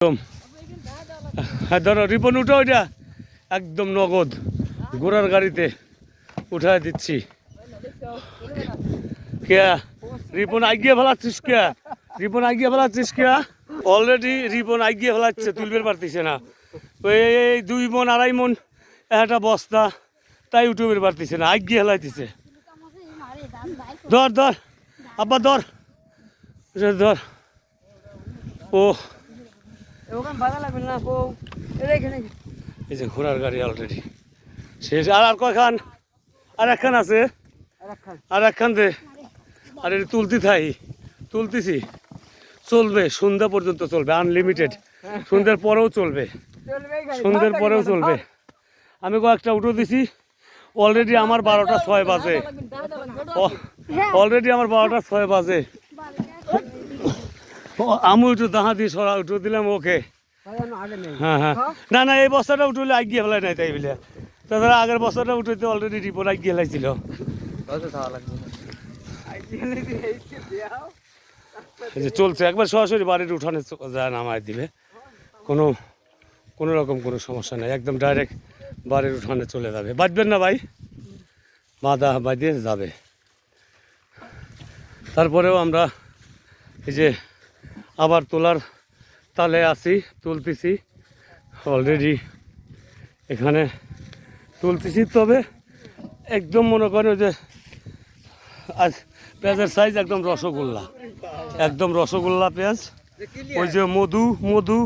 একদম। হ্যাঁ ধরো, রিপন উঠো ওইটা একদম নগদ। ঘোড়ার গাড়িতে উঠায় দিচ্ছি। কে রিপন আগিয়ে ফেলাচ্ছিস কে রিপন আগিয়ে ফেলাচ্ছিস কে অলরেডি রিপন আগিয়ে ফেলাচ্ছে তুলবে পারতিছে না। ওই এই দুই মন, আড়াই মন, একটা বস্তা, তাই উঠবে পারতিছে না, আগিয়ে ফেলাইতেছে। ধর ধর, আব্বা, ধর। ধর। ও ওখানে বাধা লাগবে না কো এখানে। এই যে ঘোড়ার গাড়ি অলরেডি শেষ। আর আর কয়খান? আর একখান আছে? আর একখান। দে। আর এটা তুলতে থাই। তুলতেছি। চলবে। সন্ধ্যা পর্যন্ত চলবে। আনলিমিটেড সন্ধ্যার পরেও চলবে। সন্ধ্যের পরেও চলবে। আমি কয়েকটা উঠো দিছি। অলরেডি আমার বারোটা ছয় বাজে। অলরেডি আমার বারোটা ছয় বাজে। আমি উঠো দাহা দিয়ে সরা, উঠো, দিলাম ওকে। হ্যাঁ হ্যাঁ। না না, এই বস্তাটা উঠলে আগিয়ে ফেলাই নাই তাই বলে। তাছাড়া আগের বস্তাটা উঠেতে অলরেডি রিপোর্ট আগিয়ে ফেলাইছিল। কত এই যে চলছে, একবার সরাসরি বাড়ির উঠানে যায় নামায় দিবে। কোনো কোনো রকম কোনো সমস্যা নেই, একদম ডাইরেক্ট বাড়ির উঠানে চলে যাবে। বাঁচবেন না ভাই? বাঁধা, বাঁধিয়ে যাবে। তারপরেও আমরা এই যে আবার তোলার তালে আসি তুলতেছি। অলরেডি এখানে তুলতেছি, তবে একদম মনে ওই যে আজ পেঁয়াজের সাইজ একদম রসগোল্লা। একদম রসগোল্লা পেঁয়াজ। ওই যে মধু মধু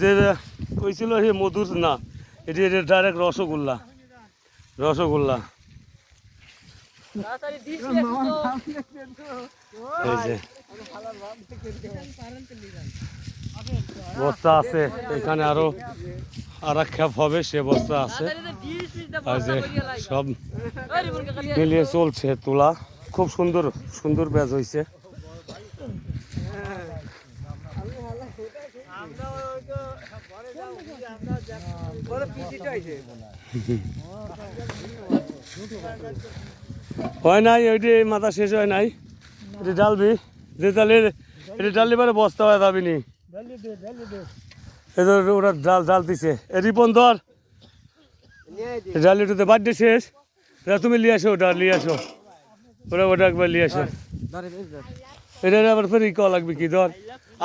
যে হয়েছিল সে মধুর না, এটি ডাইরেক্ট রসগোল্লা। রসগোল্লা। বস্তা আছে এখানে আরও আর এক খ্যাপ হবে সে বস্তা আছে। সব মিলিয়ে চলছে তোলা। খুব সুন্দর সুন্দর ব্যাচ হয়েছে হয় নাই ওইটি মাথা শেষ হয় নাই। এটি ডালবি যে তাহলে এটি ডাললে পরে বস্তা হয়ে যাবি নি ওরা ডাল ডাল দিছে। এ রিপন ধর। ডাল এটুতে বার্থডে শেষ। তুমি নিয়ে আসো ওটা নিয়ে আসো। ওরা ওটা একবার নিয়ে আসো। এটা আবার ফের করা লাগবে কি ধর।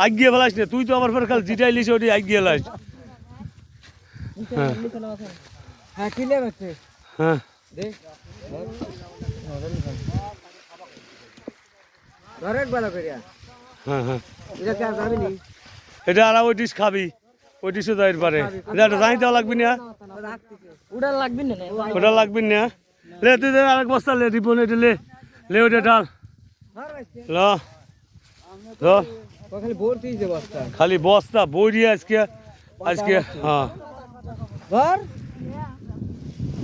আগিয়ে ফেলাস না তুই তো আবার ফের খালি জিটাই লিস ওটি আগিয়ে লাস। হ্যাঁ। হ্যাঁ হ্যাঁ হ্যাঁ। এটা আর ওই ডিশ খাবি। ওই ডিশও যাইতে পারে এটা জানি দেওয়া লাগবি না। লাগবে না ওটা লাগবি না। লে তুই দে আরেক বস্তা লে রিপন এটা লে। লে ওটা ডাল। ল। ল। খালি বস্তা। বইরি আজকে আজকে হ্যাঁ।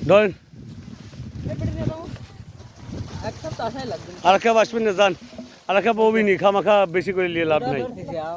ধর। আর খেয়ে আসবেন না যান আর খেয়ে ববিনি খামাখা বেশি করে নিয়ে লাভ নাই যাও